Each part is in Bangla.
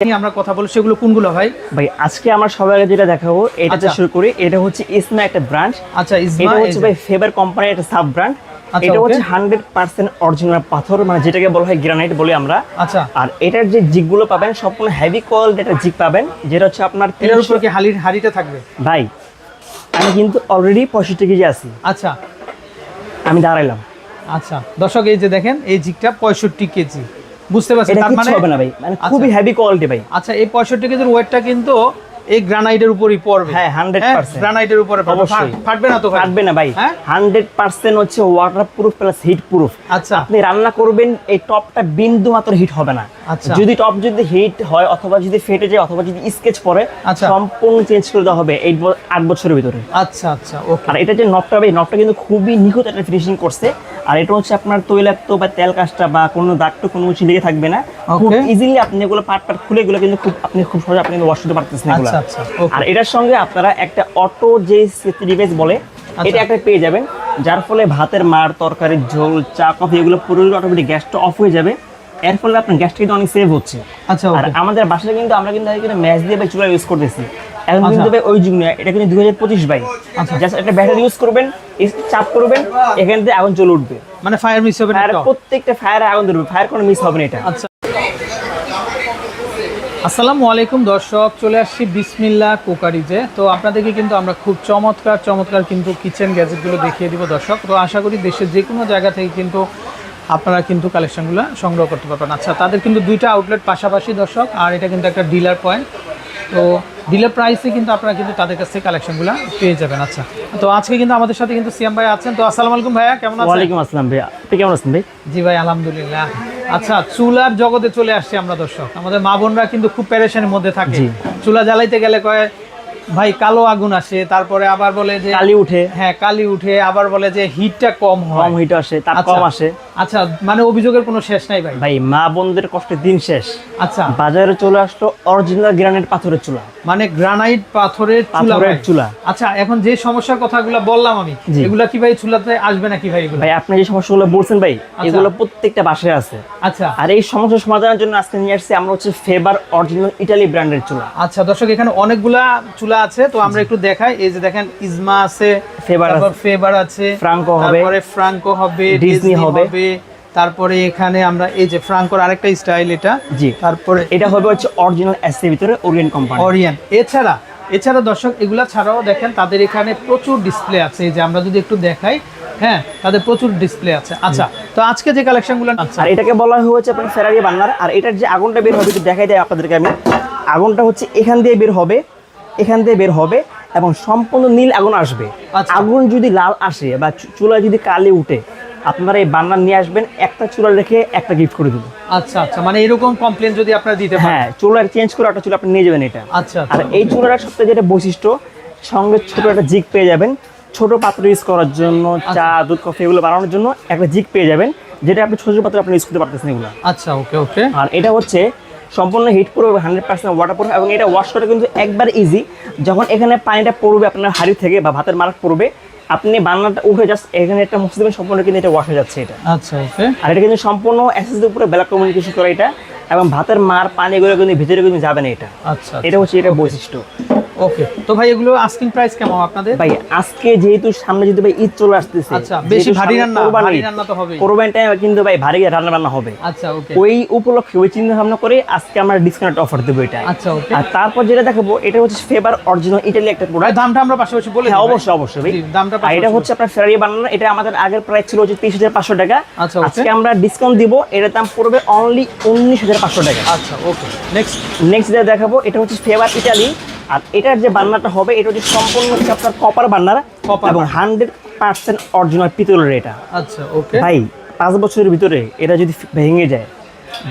আমরা কথা বলি সেগুলো কোনগুলো ভাই? ভাই আজকে আমরা সবার আগে যেটা দেখাবো এটাতে আচ্ছা। শুরু করি এটা হচ্ছে ইসমা একটা ব্রাঞ্চ আচ্ছা ইসমা এটা হচ্ছে ভাই ফেভার কোম্পানির একটা সাব ব্র্যান্ড আচ্ছা, এটা হচ্ছে হান্ড্রেড পার্সেন্ট অরিজিনাল পাথর মানে যেটাকে বলা হয় গ্রানাইট বলি আমরা। আচ্ছা। আর এটার যে জিগগুলো পাবেন সম্পূর্ণ হেভি কোয়ালিটি একটা জিগ পাবেন যেটা হচ্ছে আপনার 300 উপর কি হালির হাড়িটা থাকবে? ভাই আমি কিন্তু অলরেডি পঁয়ষট্টি কেজি আছি। আচ্ছা। আমি দাঁড়াইলাম। আচ্ছা দর্শক এই যে দেখেন এই জিগটা পঁয়ষট্টি কেজি। বুঝতে পারছি এটা তার কিছু মানে হবে না ভাই মানে আচ্ছা। খুবই হেভি কোয়ালিটি ভাই আচ্ছা এই পঁয়ষট্টি কেজির ওয়েটটা কিন্তু এই গ্রানাইটের উপরই পড়বে। হ্যাঁ, 100% গ্রানাইটের উপরে অবশ্যই। ফাটবে না তো ফাটবে না ভাই। হ্যাঁ? হান্ড্রেড পার্সেন্ট হচ্ছে water proof plus heat proof আচ্ছা। আপনি রান্না করবেন এই টপটা বিন্দু মাত্র হিট হবে না। আচ্ছা। যদি টপ যদি হিট হয় অথবা যদি ফেটে যায় অথবা যদি স্কেচ পড়ে আচ্ছা। সম্পূর্ণ চেঞ্জ করে দেওয়া হবে এই আট বছরের ভিতরে। আচ্ছা আচ্ছা ওকে আর এটা যে নবটা এই নবটা কিন্তু খুবই নিখুঁত একটা ফিনিশিং করছে। আর এটা হচ্ছে আপনার তৈলাক্ত বা তেল কাজটা বা কোনো দাগটা কোনো কিছু লেগে থাকবে না। খুব ইজিলি আপনি এগুলো পার্ট পার্ট খুলে এগুলো কিন্তু খুব আপনি খুব সহজে আপনি ওয়াশ করতে পারতেছেন এগুলো। আচ্ছা আচ্ছা ওকে আর এটার সঙ্গে আপনারা একটা অটো যে সেফটি ডিভাইস বলে আচ্ছা। এটা একটা পেয়ে যাবেন যার ফলে ভাতের মার তরকারির ঝোল চা কফি এগুলো পুরো অটোমেটিক গ্যাসটা অফ হয়ে যাবে। এর ফলে আপনার গ্যাসটা কিন্তু অনেক সেভ হচ্ছে। আচ্ছা আর আমাদের বাসায় কিন্তু আমরা কিন্তু ম্যাচ দিয়ে চুলা ইউজ করতেছি। এখন আচ্ছা। কিন্তু ভাই ওই যুগ এটা কিন্তু দুই হাজার পঁচিশ ভাই। আচ্ছা। জাস্ট একটা ব্যাটারি ইউজ করবেন চাপ করবেন এখান থেকে আগুন চলে উঠবে। মানে ফায়ার মিস হবে না প্রত্যেকটা ফায়ারে আগুন ধরবে ফায়ার কোনো মিস হবে না এটা। আচ্ছা। আসসালামু আলাইকুম দর্শক চলে আসছি বিসমিল্লা কুকারিজে তো আপনাদেরকে কিন্তু আমরা খুব চমৎকার চমৎকার কিন্তু কিচেন গ্যাজেটগুলো দেখিয়ে দিব দর্শক। তো আশা করি দেশের যে কোনো জায়গা থেকে কিন্তু আপনারা কিন্তু কালেকশনগুলো সংগ্রহ করতে পারবেন। আচ্ছা তাদের কিন্তু দুইটা আউটলেট পাশাপাশি দর্শক আর এটা কিন্তু একটা ডিলার পয়েন্ট তো ডিলার প্রাইসে কিন্তু আপনারা কিন্তু তাদের কাছ থেকে কালেকশনগুলো পেয়ে যাবেন। আচ্ছা তো আজকে কিন্তু আমাদের সাথে কিন্তু সিয়াম ভাই আছেন। তো আসসালামু আলাইকুম ভাইয়া কেমন আছেন? ওয়ালাইকুম আসসালাম ভাই আপনি কেমন আছেন ভাই? জি ভাই আলহামদুলিল্লাহ। আচ্ছা চুলার জগতে চলে আসছি আমরা দর্শক। আমাদের মা বোনরা কিন্তু খুব প্যারেশনের মধ্যে থাকে। চুলা জ্বালাইতে গেলে কয় ভাই কালো আগুন আসে তারপরে আবার বলে যে কালি উঠে। হ্যাঁ কালি উঠে আবার বলে যে হিটটা কম হয়। কম হিট আসে তাপ আচ্ছা। কম আসে। আচ্ছা মানে অভিযোগের কোনো শেষ নাই ভাই? ভাই মা বোনদের কষ্টের দিন শেষ। আচ্ছা। বাজারে চলে আসলো অরিজিনাল গ্রানাইট পাথরের চুলা। মানে গ্রানাইট পাথরের চুলা পাথরের চুলা। আচ্ছা এখন যে সমস্যার কথাগুলো বললাম আমি। এগুলা কি ভাই চুলাতে আসবে নাকি ভাই এগুলো? ভাই আপনি যে সমস্যাগুলো বলছেন ভাই এগুলো প্রত্যেকটা বাসায় আছে। আচ্ছা। আর এই সমস্যা সমাধানের জন্য আজকে নিয়ে আসছি আমরা হচ্ছে ফেবার অরিজিনাল ইটালি ব্র্যান্ডের চুলা। আচ্ছা দর্শক এখানে অনেকগুলা চুলা আছে তো আমরা একটু দেখাই। এই যে দেখেন ইজমা আছে তারপর ফেবার আছে ফ্রাঙ্কো হবে। তারপরে ফ্রাঙ্কো হবে ডিজনি হবে। তারপরে এখানে আমরা এই যে ফ্রাঙ্কোর আরেকটা স্টাইল এটা জি। তারপরে এটা হবে হচ্ছে অরিজিনাল এসের ভিতরে ওরিয়েন্ট কোম্পানি অরিয়ান এছাড়া এছাড়া দর্শক এগুলা ছাড়াও দেখেন তাদের এখানে প্রচুর ডিসপ্লে আছে। এই যে আমরা যদি একটু দেখাই হ্যাঁ তাদের প্রচুর ডিসপ্লে আছে। আচ্ছা তো আজকে যে কালেকশনগুলো আচ্ছা। আর এটাকে বলা হয়েছে আপনার ফেরারি বান্নার আর এটার যে আগুনটা বের হবে একটু দেখাই দেয় আপনাদেরকে আমি। আগুনটা হচ্ছে এখান দিয়ে বের হবে। এখান থেকে বের হবে এবং সম্পূর্ণ নীল আগুন আসবে। আচ্ছা। আগুন যদি লাল আসে বা চুলায় যদি কালি উঠে আপনারা এই বান্নার নিয়ে আসবেন একটা চুলা রেখে একটা গিফট করে দেবো। আচ্ছা আচ্ছা মানে এরকম কমপ্লেন যদি আপনারা দিতে হ্যাঁ চুলার চেঞ্জ করে একটা চুলা আপনি নিয়ে যাবেন এটা। আচ্ছা আর আচ্ছা এই চুলার সবথেকে যেটা বৈশিষ্ট্য সঙ্গে ছোট একটা জিগ পেয়ে যাবেন। ছোট পাত্র ইউজ করার জন্য চা দুধ কফি এগুলো বানানোর জন্য একটা জিগ পেয়ে যাবেন যেটা আপনি ছোট ছোট পাত্রে আপনি ইউজ করতে পারতেছেন এগুলো। আচ্ছা ওকে ওকে আর এটা হচ্ছে সম্পূর্ণ হিট পুরো হান্ড্রেড পার্সেন্ট ওয়াটার প্রুফ এবং এটা ওয়াশ করা কিন্তু একবার ইজি যখন এখানে পানিটা পড়বে আপনার হাড়ি থেকে বা ভাতের মারাক পড়বে আপনি বান্নাটা উঠে জাস্ট এখানে একটা মুছে দেবেন সম্পূর্ণ কিন্তু এটা ওয়াশ হয়ে যাচ্ছে এটা। আচ্ছা ওকে। আর এটা কিন্তু সম্পূর্ণ অ্যাসেসের উপরে ব্ল্যাক কমিউনিকেশন করে এটা এবং ভাতের মার পানিগুলো কিন্তু ভিতরে কিন্তু যাবে না এটা। আচ্ছা এটা হচ্ছে এটা বৈশিষ্ট্য। ওকে তো ভাই এগুলো আস্কিং প্রাইস কেমন আপনাদের? ভাই আজকে যেহেতু সামনে যদি ভাই ঈদ চলে আসতেছে আচ্ছা বেশি ভারী রান্না ভারী রান্না তো হবে কোরবানি টাইমে কিন্তু ভাই ভারী রান্না বান্না হবে। আচ্ছা ওকে ওই উপলক্ষে ওই চিন্তা ভাবনা করে আজকে আমরা ডিসকাউন্ট অফার দেবো এটা আচ্ছা ওকে আর তারপর যেটা দেখাবো এটা হচ্ছে ফেবার অরিজিনাল ইটালি একটা প্রোডাক্ট দামটা আমরা পাশাপাশি বলে হ্যাঁ অবশ্যই অবশ্যই ভাই। দামটা আর এটা হচ্ছে আপনার ফেরারি বানানো এটা আমাদের আগের প্রাইস ছিল হচ্ছে তেইশ হাজার পাঁচশো টাকা। আচ্ছা, আজকে আমরা ডিসকাউন্ট দিব এটার দাম পড়বে অনলি উনিশ হাজার পাঁচশো টাকা। আচ্ছা ওকে নেক্সট নেক্সট যেটা দেখাবো এটা হচ্ছে ফেভার ইটালি আর এটার যে বান্নাটা হবে এটা হচ্ছে সম্পূর্ণ হচ্ছে আপনার কপার বান্নার এবং হান্ড্রেড পার্সেন্ট অরিজিনাল পিতলের এটা। আচ্ছা ওকে ভাই পাঁচ বছরের ভিতরে এটা যদি ভেঙে যায়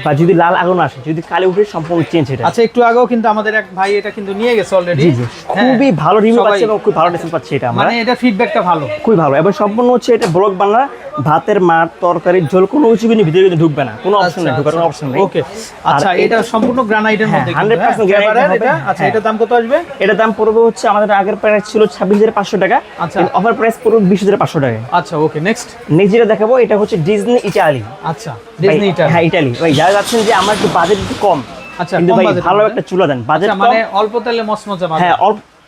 বা যদি লাল আগুন আসে যদি কালি উঠে সম্পূর্ণ চেঞ্জ এটা। আচ্ছা একটু আগেও কিন্তু আমাদের এক ভাই এটা কিন্তু নিয়ে গেছে অলরেডি জি খুবই ভালো রিভিউ পাচ্ছি এবং খুব ভালো রেসপন্স পাচ্ছি এটা আমরা। মানে এটা ফিডব্যাকটা ভালো। খুবই ভালো। এবং সম্পূর্ণ হচ্ছে এটা ব্লক বান্না ভাতের মার তরকারি ঝোল কোনো কিছু কিন্তু ভিতরে কিন্তু ঢুকবে না। কোনো অপশন নেই ঢুকার কোনো অপশন নেই। ওকে আচ্ছা এটা সম্পূর্ণ গ্রানাইটের হ্যাঁ, মধ্যে 100% হ্যাঁ? granite Faber-এর হবে, এটা আচ্ছা হ্যাঁ। এটার দাম কত আসবে? এটা দাম পড়বে হচ্ছে আমাদের আগের প্রাইস ছিল ছাব্বিশ হাজার পাঁচশো টাকা। আচ্ছা। অফার প্রাইস পড়বে বিশ হাজার পাঁচশো টাকা আচ্ছা ওকে নেক্সট নেক্সট যেটা দেখাবো এটা হচ্ছে ডিজনি ইটালি আচ্ছা। হ্যাঁ ইটালি ভাই যারা যাচ্ছেন যে আমার একটু বাজেট একটু কম। আচ্ছা, কিন্তু ভাই ভালো একটা চুলা দেন। বাজেট আচ্ছা, মানে অল্প তেলে মসমসে হ্যাঁ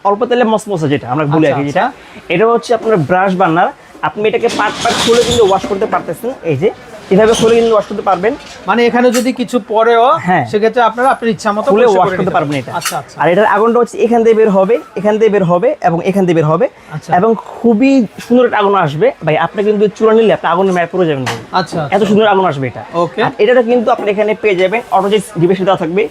অল্প তেলে মসমসা যেটা আমরা ভুলে আর আচ্ছা, যেটা। এটা হচ্ছে আপনার ব্রাশ বার্নার আপনি এটাকে পাট পাট খুলে কিন্তু ওয়াশ করতে পারতেছেন। এই যে এভাবে খুলে কিন্তু ওয়াশ করতে পারবেন। মানে এখানে যদি কিছু পরেও হ্যাঁ। সেক্ষেত্রে আপনারা আপনার ইচ্ছা মতো খুলে ওয়াশ করতে পারবেন এটা। আচ্ছা আচ্ছা। আর এটার আগুনটা হচ্ছে এখান থেকে বের হবে এখান থেকে বের হবে এবং এখান থেকে বের হবে। আচ্ছা। এবং খুবই সুন্দর একটা আগুন আসবে। ভাই আপনি কিন্তু চূড়া নিলে আপনি আগুন ম্যাপ করে যাবেন আচ্ছা এত সুন্দর আগুন আসবে এটা। ওকে আর এটাটা কিন্তু আপনি এখানে পেয়ে যাবেন অটো যে ডিভাইসে দেওয়া থাকবে।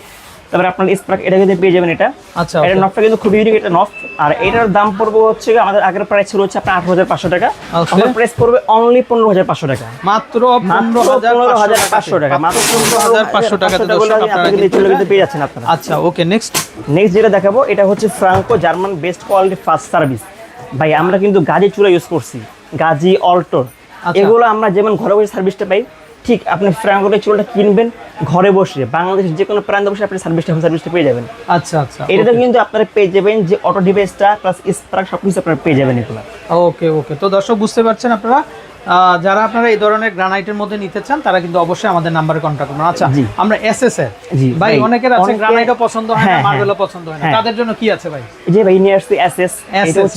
তারপরে আপনার স্পার্ক এটা কিন্তু পেয়ে যাবেন এটা। আচ্ছা এটা নফটা কিন্তু খুব ইউনিক একটা নফ আর এটার দাম পড়বে হচ্ছে আমাদের আগের প্রাইস ছিল হচ্ছে আপনার আঠারো হাজার পাঁচশো টাকা. আমাদের প্রাইস পড়বে অনলি পনেরো হাজার পাঁচশো টাকা। মাত্র পনেরো হাজার পাঁচশো টাকা মাত্র পনেরো হাজার পাঁচশো টাকা কিন্তু পেয়ে যাচ্ছেন আপনারা। আচ্ছা ওকে নেক্সট নেক্সট যেটা দেখাবো এটা হচ্ছে Franco German best quality first service ভাই আমরা কিন্তু গাজি চুলা ইউজ করছি গাজি অল্টোর আচ্ছা। এগুলো আমরা যেমন ঘরে বসে সার্ভিসটা পাই ঠিক আপনি ফ্রাঙ্কোর চুলাটা কিনবেন ঘরে বসে বাংলাদেশের যে কোনো প্রান্তে বসে আপনি সার্ভিসটা হোম সার্ভিসটা পেয়ে যাবেন। আচ্ছা আচ্ছা এটাতে কিন্তু আপনারা পেয়ে যাবেন যে অটো ডিভাইসটা প্লাস স্পার্ক সব কিছু আপনারা পেয়ে যাবেন এগুলো। ওকে ওকে তো দর্শক বুঝতে পারছেন আপনারা? যারা আপনারা এই ধরনের গ্রানাইটের মধ্যে নিতে চান তারা কিন্তু অবশ্যই আমাদের নাম্বারে কন্ট্যাক্ট করবেন। আচ্ছা। আমরা এসএস এর ভাই অনেকের আছে গ্রানাইটও পছন্দ হয় না হ্যাঁ, মার্বেলও হ্যাঁ। পছন্দ হয় না। হ্যাঁ। তাদের জন্য কি আছে ভাই? এই যে ভাই নিয়ে আসছি এসএস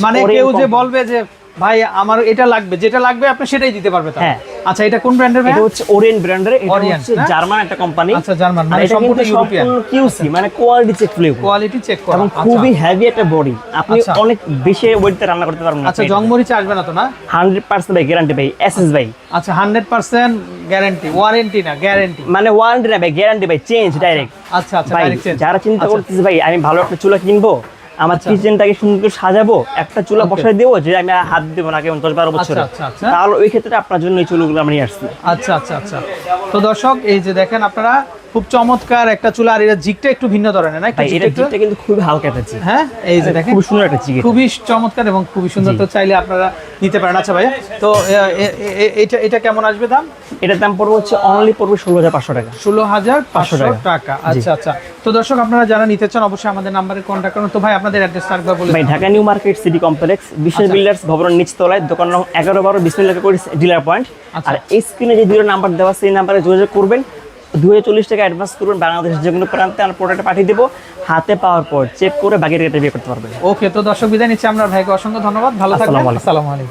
মানে কেউ যে বলবে যে ভাই আমার এটা লাগবে যেটা লাগবে আপনি সেটাই দিতে পারবে তাহলে। হ্যাঁ। আচ্ছা এটা কোন ব্র্যান্ডের ভাই এটা হচ্ছে ওরিয়েন্ট ব্র্যান্ডের এটা হচ্ছে? জার্মান একটা কোম্পানি আচ্ছা, জার্মান, মানে সম্পূর্ণ ইউরোপিয়ান। সম্পূর্ণ কিউসি মানে quality check flavour quality check করা এবং আচ্ছা। খুবই হেভি একটা বডি আপনি আচ্ছা। অনেক বেশি ওয়েটতে রান্না করতে পারবেন আচ্ছা জংমরিচ আসবে না তো না হান্ড্রেড পার্সেন্ট ভাই গ্যারান্টি ভাই এসএস ভাই আচ্ছা হান্ড্রেড পার্সেন্ট গ্যারেন্টি ওয়ারেন্টি না গ্যারেন্টি মানে ওয়ারেন্টি না ভাই গ্যারান্টি ভাই চেঞ্জ ডাইরেক্ট আচ্ছা আচ্ছা direct change। যারা চিন্তা আচ্ছা। করতেছে ভাই আমি ভালো একটা চুলা কিনবো আমার কিচেনটাকে সুন্দর করে সাজাবো একটা চুলা. বসাই দেবো যে আমি হাত দেবো না কেমন দশ বারো বছর আচ্ছা, আচ্ছা। তাহলে ওই ক্ষেত্রে আপনার জন্য এই চুলগুলো আমি নিয়ে আসছি আচ্ছা আচ্ছা আচ্ছা তো দর্শক এই যে দেখেন আপনারা খুব চমৎকার একটা চুলা আর এটা জিগটা একটু ভিন্ন ধরনের না? এটা জিপটা কিন্তু খুবই হালকা একটা হ্যাঁ? এই যে দেখেন। খুব সুন্দর একটা জিপ খুবই চমৎকার এবং খুবই সুন্দর। তো চাইলে আপনারা নিতে পারেন। আচ্ছা ভাই তো এটা এটা কেমন আসবে দাম? এটার দাম পড়বে হচ্ছে অনলি পড়বে ষোলো হাজার পাঁচশো টাকা। ষোলো হাজার পাঁচশো টাকা। আচ্ছা আচ্ছা। তো দর্শক আপনারা যারা নিতে চান অবশ্যই আমাদের নাম্বারে কন্ট্যাক্ট করুন। তো ভাই আপনাদের অ্যাড্রেস একবার বলে ভাই। Dhaka New Market City Complex বিশেষ আচ্ছা। বিল্ডার্স ভবনের নিচতলায় দোকান নং এগারো বারো বিসমিল্লাহ করে ডিলার পয়েন্ট। আর এই স্ক্রিনে যে দুটো নাম্বার দেওয়া সেই নাম্বারে যোগাযোগ করবেন। দুই চল্লিশ টাকা অ্যাডভান্স করবেন বাংলাদেশের যে কোনো প্রান্তে আমার প্রোডাক্ট পাঠিয়ে দেবো হাতে পাওয়ার পর চেক করে বাকি রেটে বিয়ে করতে পারবেন। ওকে তো দর্শক বিদায় নিচ্ছি আমরা ভাইকে অসংখ্য ধন্যবাদ ভালো থাকবেন আসসালামু আলাইকুম।